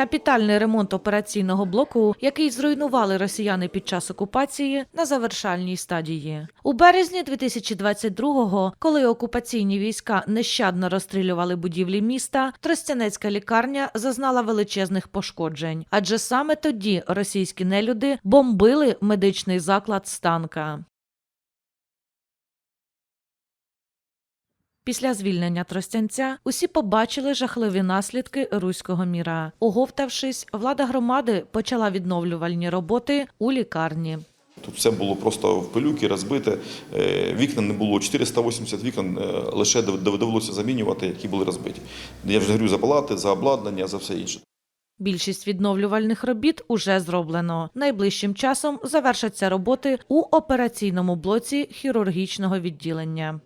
Капітальний ремонт операційного блоку, який зруйнували росіяни під час окупації, на завершальній стадії. У березні 2022-го, коли окупаційні війська нещадно розстрілювали будівлі міста, Тростянецька лікарня зазнала величезних пошкоджень, адже саме тоді російські нелюди бомбили медичний заклад Станка. Після звільнення Тростянця усі побачили жахливі наслідки руського міра. Оговтавшись, влада громади почала відновлювальні роботи у лікарні. Тут все було просто в пилюки, розбите. Е, Вікна не було 480 вікон е, лише довелося замінювати, які були розбиті. Я вже говорю за палати, за обладнання, за все інше. Більшість відновлювальних робіт уже зроблено. Найближчим часом завершаться роботи у операційному блоці хірургічного відділення.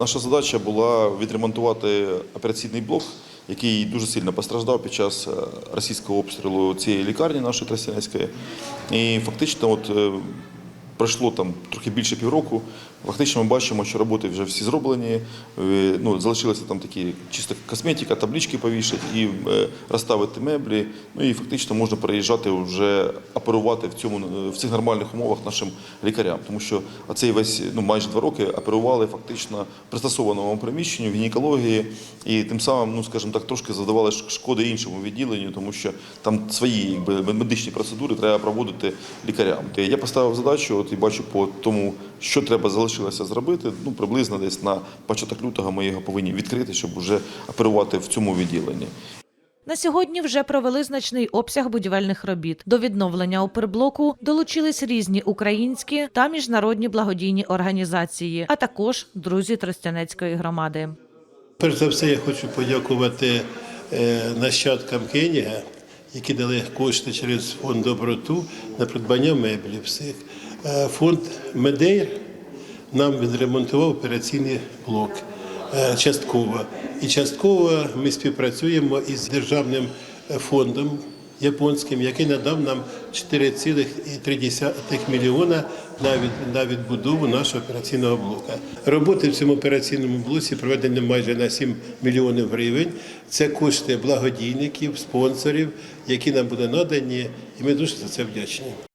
Наша задача була відремонтувати операційний блок, який дуже сильно постраждав під час е, російського обстрілу цієї лікарні нашої Тростянецької. І фактично, от е, пройшло там трохи більше півроку. Фактично ми бачимо, що роботи вже всі зроблені. Е, Ну, залишилася там такі чисто косметика, таблички повішати і е, розставити меблі. Ну і фактично можна переїжджати вже оперувати в цьому е, в цих нормальних умовах нашим лікарям, тому що оцей весь ну майже два роки оперували фактично в пристосованому приміщенню в гінекології, і тим самим, ну скажімо так, трошки завдавали шкоди іншому відділенню, тому що там свої якби медичні процедури треба проводити лікарям. Я поставив задачу, от і бачу по тому, що треба залишилося зробити. Ну приблизно десь на початок лютого ми його повинні відкрити, щоб вже оперувати в цьому відділенні. На сьогодні вже провели значний обсяг будівельних робіт. До відновлення оперблоку долучились різні українські та міжнародні благодійні організації, а також друзі Тростянецької громади. Перш за все, я хочу подякувати е, нащадкам Кеніга, які дали кошти через фонд доброту на придбання меблів всіх. Е, Фонд Медейр нам відремонтував операційний блок е, частково. І частково ми співпрацюємо із державним фондом японським, який надав нам 4,3 мільйона на, від, на відбудову нашого операційного блока. Роботи в цьому операційному блоці проведені майже на 7 мільйонів гривень. Це кошти благодійників, спонсорів, які нам будуть надані, і ми дуже за це вдячні.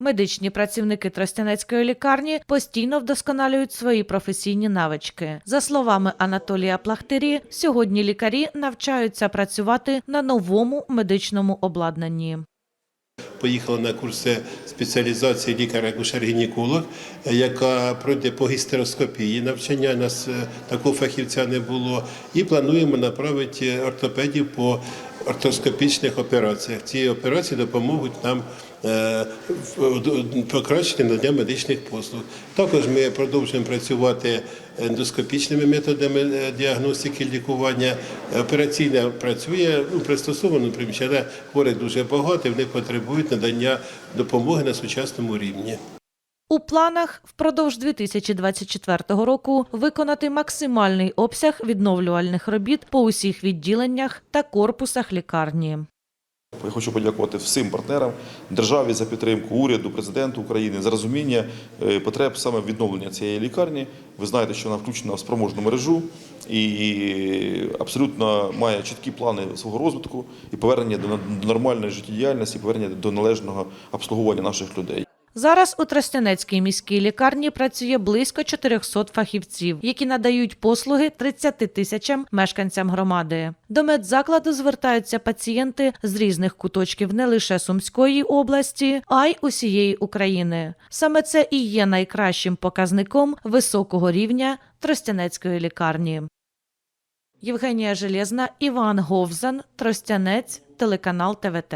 Медичні працівники Тростянецької лікарні постійно вдосконалюють свої професійні навички. За словами Анатолія Плахтирі, сьогодні лікарі навчаються працювати на новому медичному обладнанні. Поїхала на курси спеціалізації лікар-акушер-гінеколог, яка пройде по гістероскопії навчання. Нас е, такого фахівця не було. І плануємо направити ортопедів по ортоскопічних операціях. Ці операції допоможуть нам е, покращенні надання медичних послуг. Також ми продовжуємо працювати ендоскопічними методами е, діагностики лікування. Операційна працює ну, пристосовано приміщення, хворих дуже багато, вони потребують надання допомоги на сучасному рівні. У планах впродовж 2024 року виконати максимальний обсяг відновлювальних робіт по усіх відділеннях та корпусах лікарні. Я хочу подякувати всім партнерам, державі за підтримку, уряду, президенту України за розуміння е, потреб саме відновлення цієї лікарні. Ви знаєте, що вона включена в спроможну мережу і абсолютно має чіткі плани свого розвитку і повернення до до нормальної життєдіяльності, повернення до належного обслуговування наших людей. Зараз у Тростянецькій міській лікарні працює близько 400 фахівців, які надають послуги 30 тисячам мешканцям громади. До медзакладу звертаються пацієнти з різних куточків не лише Сумської області, а й усієї України. Саме це і є найкращим показником високого рівня Тростянецької лікарні. Євгенія Железна, Іван Говзан, Тростянець, телеканал ТВТ.